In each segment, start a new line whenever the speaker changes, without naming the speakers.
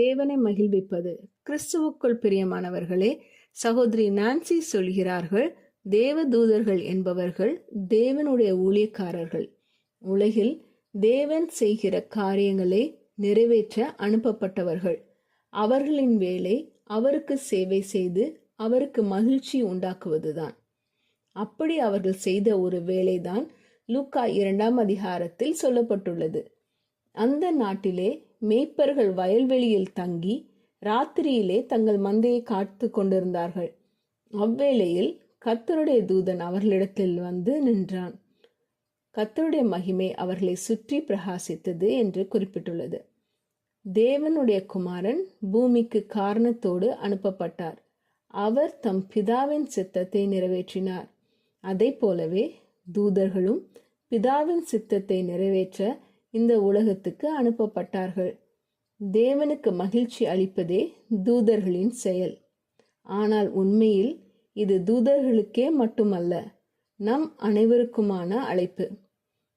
தேவனை மகிழ்விப்பது. கிறிஸ்துவுக்குள் பிரியமானவர்களே சகோதரி நான்சி சொல்கிறார்கள் தேவ தூதர்கள் என்பவர்கள் தேவனுடைய ஊழியக்காரர்கள். உலகில் தேவன் செய்கிற காரியங்களை நிறைவேற்ற அனுப்பப்பட்டவர்கள். அவர்களின் வேலை அவருக்கு சேவை செய்து அவருக்கு மகிழ்ச்சி உண்டாக்குவதுதான். அப்படி அவர்கள் செய்த ஒரு வேலைதான் லூக்கா இரண்டாம் அதிகாரத்தில் சொல்லப்பட்டுள்ளது. அந்த நாட்டிலே மேய்ப்பர்கள் வயல்வெளியில் தங்கி ராத்திரியிலே தங்கள் மந்தையை காத்து கொண்டிருந்தார்கள். அவ்வேளையில் கத்தருடைய தூதன் அவர்களிடத்தில் வந்து நின்றான். கத்தருடைய மகிமை அவர்களை சுற்றி பிரகாசித்தது என்று குறிப்பிட்டுள்ளது. தேவனுடைய குமாரன் பூமிக்கு காரணத்தோடு அனுப்பப்பட்டார். அவர் தம் பிதாவின் சித்தத்தை நிறைவேற்றினார். அதை போலவே தூதர்களும் பிதாவின் சித்தத்தை நிறைவேற்ற இந்த உலகத்துக்கு அனுப்பப்பட்டார்கள். தேவனுக்கு மகிழ்ச்சி அளிப்பதே தூதர்களின் செயல். ஆனால் உண்மையில் இது தூதர்களுக்கே மட்டுமல்ல நம் அனைவருக்குமான அழைப்பு.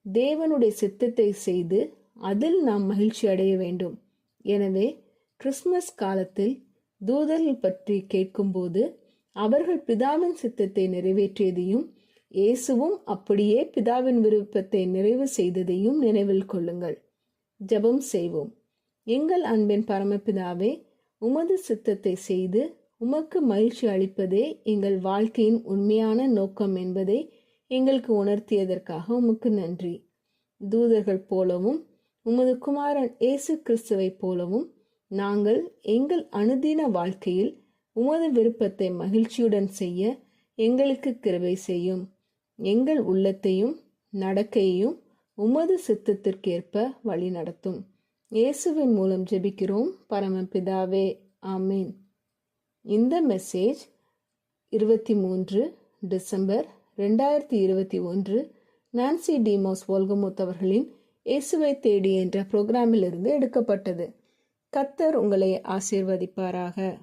தேவனுடைய சித்தத்தை செய்து அதில் நாம் மகிழ்ச்சி அடைய வேண்டும். எனவே கிறிஸ்மஸ் காலத்தில் தூதர்கள் பற்றி கேட்கும்போது அவர்கள் பிதாவின் சித்தத்தை நிறைவேற்றியதையும் இயேசுவும் அப்படியே பிதாவின் விருப்பத்தை நிறைவு செய்ததையும் நினைவில் கொள்ளுங்கள். ஜெபம் செய்வோம். எங்கள் அன்பின் பரமபிதாவே உமது சித்தத்தை செய்து உமக்கு மகிழ்ச்சி அளிப்பதே எங்கள் வாழ்க்கையின் உண்மையான நோக்கம் என்பதை எங்களுக்கு உணர்த்தியதற்காக உமக்கு நன்றி. தூதர்கள் போலவும் உமது குமாரன் இயேசு கிறிஸ்துவைப் போலவும் நாங்கள் எங்கள் அனுதின வாழ்க்கையில் உமது விருப்பத்தை மகிழ்ச்சியுடன் செய்ய எங்களுக்கு கிருபை செய்யும். எங்கள் உள்ளத்தையும் நடக்கையையும் உமது சித்தத்திற்கேற்ப வழி நடத்தும். இயேசுவின் மூலம் ஜெபிக்கிறோம். பரமபிதாவே ஆமீன். இந்த மெசேஜ் இருபத்தி மூன்று டிசம்பர் ரெண்டாயிரத்தி இருபத்தி ஒன்று நான்சி டிமோஸ்வோல்கமுத் அவர்களின் இயேசுவை தேடி என்ற புரோகிராமிலிருந்து எடுக்கப்பட்டது. கத்தர் உங்களை ஆசீர்வதிப்பாராக.